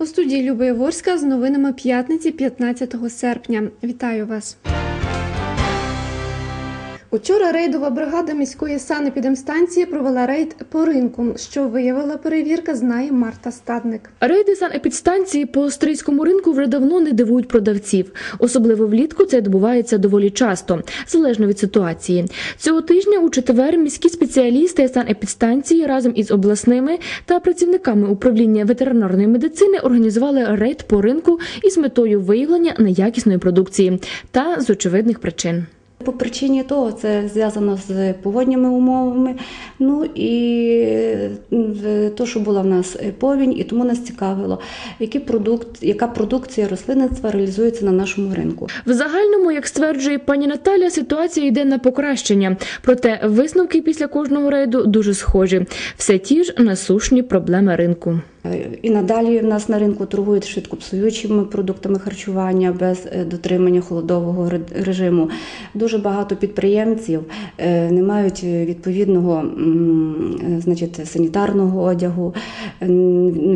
У студії Люба Яворська з новинами п'ятниці 15 серпня. Вітаю вас. Учора рейдова бригада міської санепідемстанції провела рейд по ринку. Що виявила перевірка, знає Марта Стадник. Рейди санепідстанції по австрійському ринку вже давно не дивують продавців. Особливо влітку це відбувається доволі часто, залежно від ситуації. Цього тижня у четвер міські спеціалісти санепідстанції разом із обласними та працівниками управління ветеринарної медицини організували рейд по ринку із метою виявлення неякісної продукції та з очевидних причин. По причині того це зв'язано з погодніми умовами. Ну і то, що була в нас повінь, і тому нас цікавило, який продукт, яка продукція рослинництва реалізується на нашому ринку. В загальному, як стверджує пані Наталя, ситуація йде на покращення. Проте висновки після кожного рейду дуже схожі. Все ті ж насушні проблеми ринку. І надалі в нас на ринку торгують швидкопсуючими продуктами харчування без е, дотримання холодового режиму. Дуже багато підприємців е, не мають відповідного е, значить, санітарного одягу,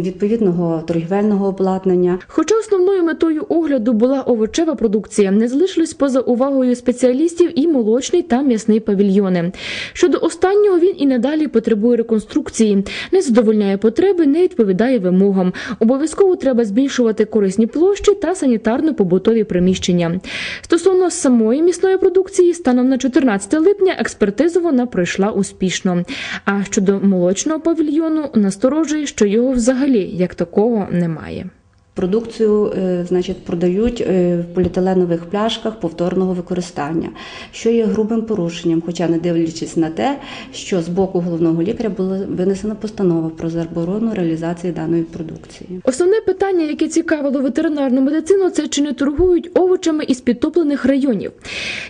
відповідного торгівельного обладнання. Хоча основною метою огляду була овочева продукція, не залишились поза увагою спеціалістів і молочний та м'ясний павільйони. Щодо останнього він і надалі потребує реконструкції, не задовольняє потреби, не відповідає вимогам. Обов'язково треба збільшувати корисні площі та санітарно-побутові приміщення. Стосовно самої місної продукції, станом на 14 липня експертизу вона пройшла успішно. А щодо молочного павільйону насторожує, що його взагалі як такого немає. Продукцію, значить, продають в поліетиленових пляшках повторного використання, що є грубим порушенням, хоча не дивлячись на те, що з боку головного лікаря була винесена постанова про заборону реалізації даної продукції. Основне питання, яке цікавило ветеринарну медицину, це чи не торгують овочами із підтоплених районів.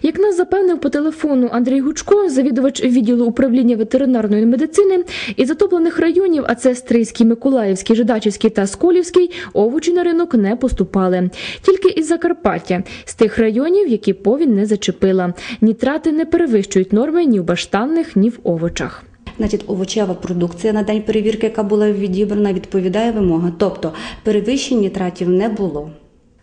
Як нас запевнив по телефону Андрій Гучко, завідувач відділу управління ветеринарної медицини, із затоплених районів, а це Стрийський, Миколаївський, Жидачівський та Сколівський, овочі на ринок не поступали. Тільки із Закарпаття, з тих районів, які повінь не зачепила. Нітрати не перевищують норми ні в баштанних, ні в овочах. Значить, овочева продукція на день перевірки, яка була відібрана, відповідає вимогам. Тобто перевищень нітратів не було.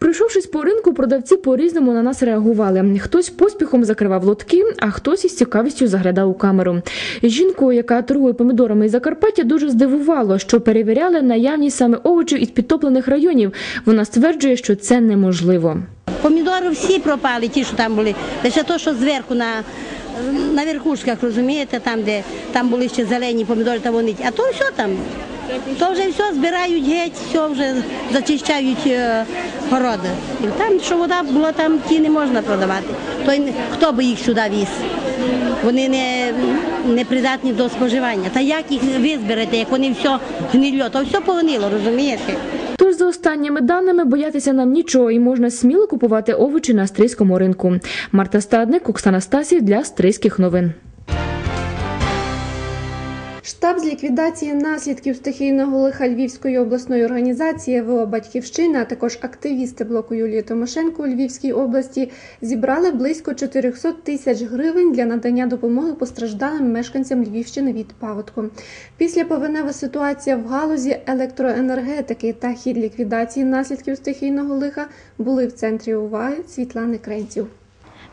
Пройшовшись по ринку, продавці по-різному на нас реагували. Хтось поспіхом закривав лотки, а хтось із цікавістю заглядав у камеру. Жінку, яка торгує помідорами із Закарпаття, дуже здивувало, що перевіряли наявність саме овочів із підтоплених районів. Вона стверджує, що це неможливо. Помідори всі пропали, ті, що там були. Лише то, що зверху на на верхушках, розумієте, там, де там були ще зелені помідори та вони. А то все там. То вже все збирають геть, все вже зачищають е, городи. Там, що вода була, там ті не можна продавати. То хто би їх сюди віз? Вони не, не придатні до споживання. Та як їх ви зберете, як вони все гнильо, то все погнило, розумієте? Тож, за останніми даними, боятися нам нічого і можна сміло купувати овочі на стрийському ринку. Марта Стадник, Оксана Стасів для Стрийських новин. Штаб з ліквідації наслідків стихійного лиха Львівської обласної організації ВО Батьківщина, а також активісти блоку Юлії Тимошенко у Львівській області зібрали близько 400 тисяч гривень для надання допомоги постраждалим мешканцям Львівщини від паводку. Після повенева ситуація в галузі електроенергетики та хід ліквідації наслідків стихійного лиха були в центрі уваги Світлани Кренців.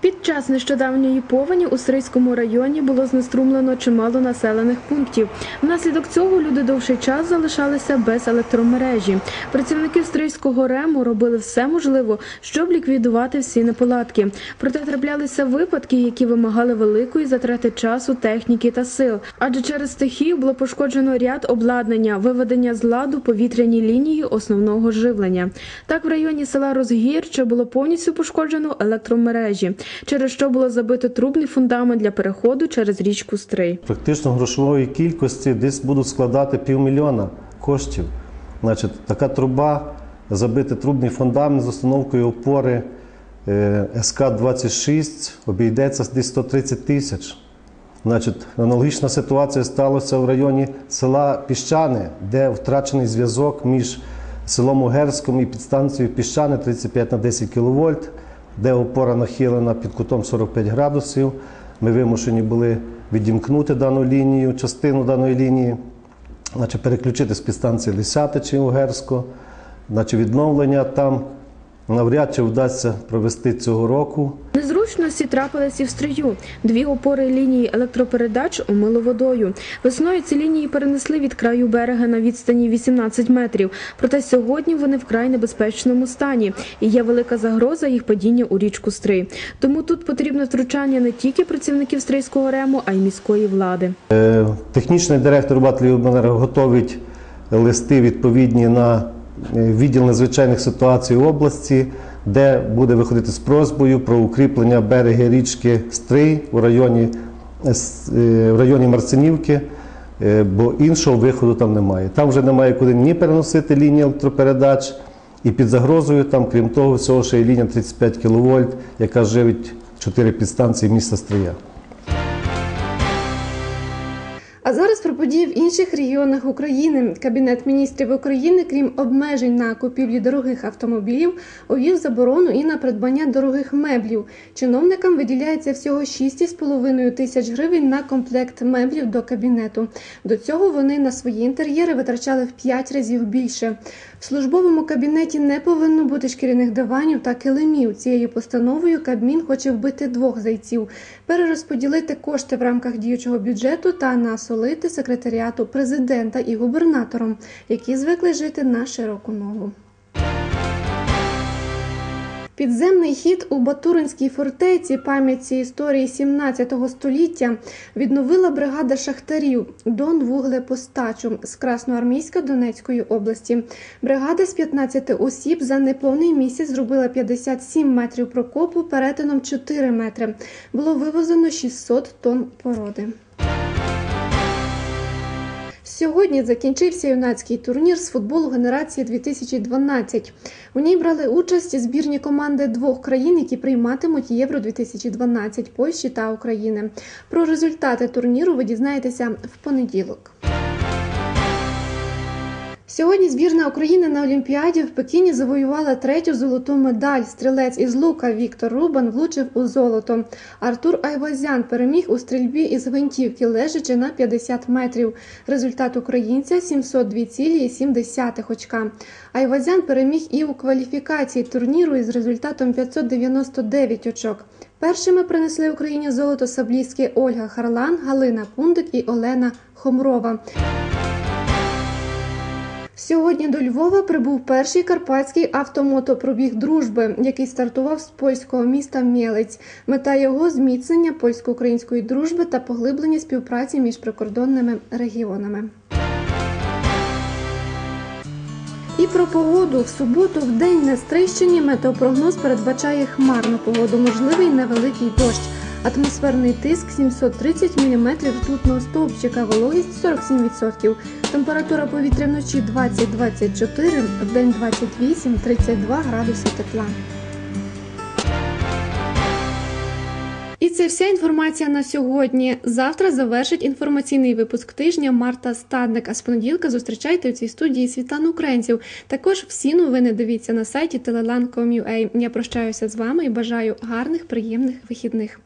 Під час нещодавньої повені у Стрийському районі було знеструмлено чимало населених пунктів. Внаслідок цього люди довший час залишалися без електромережі. Працівники Стрийського рему робили все можливе, щоб ліквідувати всі неполадки. Проте траплялися випадки, які вимагали великої затрати часу, техніки та сил. Адже через стихію було пошкоджено ряд обладнання, виведення з ладу повітряні лінії основного живлення. Так, в районі села Розгірче було повністю пошкоджено електромережі через що було забито трубний фундамент для переходу через річку Стрий. Практично грошової кількості десь будуть складати півмільйона коштів. Значить, така труба, забити трубний фундамент з установкою опори СК-26 обійдеться десь 130 тисяч. Значить, аналогічна ситуація сталася в районі села Піщане, де втрачений зв'язок між селом Угерськом і підстанцією Піщане 35 на 10 кВт де опора нахилена під кутом 45 градусів. Ми вимушені були відімкнути дану лінію, частину даної лінії, значить переключити з підстанції Лисятичі Угерсько. Значить, відновлення там навряд чи вдасться провести цього року. Незручності трапились і в стрию. Дві опори лінії електропередач омило водою. Весною ці лінії перенесли від краю берега на відстані 18 метрів. Проте сьогодні вони вкрай небезпечному стані і є велика загроза їх падіння у річку Стрий. Тому тут потрібне втручання не тільки працівників стрийського рему, а й міської влади. Е, Технічний директор «Батліобленерго» готовить листи відповідні на е, відділ надзвичайних ситуацій області, де буде виходити з просьбою про укріплення береги річки Стрий у районі, е, е, в районі Марцинівки, е, бо іншого виходу там немає. Там вже немає куди ні переносити лінії електропередач, і під загрозою там, крім того, всього ще й лінія 35 кВт, яка живить чотири підстанції міста Стрия. А зараз про події в інших регіонах України. Кабінет міністрів України, крім обмежень на купівлі дорогих автомобілів, увів заборону і на придбання дорогих меблів. Чиновникам виділяється всього 6,5 тисяч гривень на комплект меблів до кабінету. До цього вони на свої інтер'єри витрачали в 5 разів більше. В службовому кабінеті не повинно бути шкіряних диванів та килимів. Цією постановою Кабмін хоче вбити двох зайців, перерозподілити кошти в рамках діючого бюджету та насолити секретаріату президента і губернатором, які звикли жити на широку ногу. Підземний хід у Батуринській фортеці пам'ятці історії 17 століття відновила бригада шахтарів Дон Вуглепостачу з Красноармійська Донецької області. Бригада з 15 осіб за неповний місяць зробила 57 метрів прокопу перетином 4 метри. Було вивезено 600 тонн породи. Сьогодні закінчився юнацький турнір з футболу генерації 2012. У ній брали участь збірні команди двох країн, які прийматимуть Євро 2012 Польщі та України. Про результати турніру ви дізнаєтеся в понеділок. Сьогодні збірна України на Олімпіаді в Пекіні завоювала третю золоту медаль. Стрілець із лука Віктор Рубан влучив у золото. Артур Айвазян переміг у стрільбі із гвинтівки, лежачи на 50 метрів. Результат українця 702,7 очка. Айвазян переміг і у кваліфікації турніру із результатом 599 очок. Першими принесли Україні золото саблістки Ольга Харлан, Галина Пундик і Олена Хомрова. Сьогодні до Львова прибув перший карпатський автомотопробіг дружби, який стартував з польського міста Мєлець. Мета його зміцнення польсько-української дружби та поглиблення співпраці між прикордонними регіонами. І про погоду в суботу в день на Стрийщині метеопрогноз передбачає хмарну погоду, можливий невеликий дощ. Атмосферний тиск 730 мм ртутного стовпчика, вологість 47%. Температура повітря вночі 20-24, в день 28-32 градуси тепла. І це вся інформація на сьогодні. Завтра завершить інформаційний випуск тижня Марта Стадник. А з понеділка зустрічайте у цій студії Світлану Українців. Також всі новини дивіться на сайті telelan.com.ua. Я прощаюся з вами і бажаю гарних, приємних вихідних.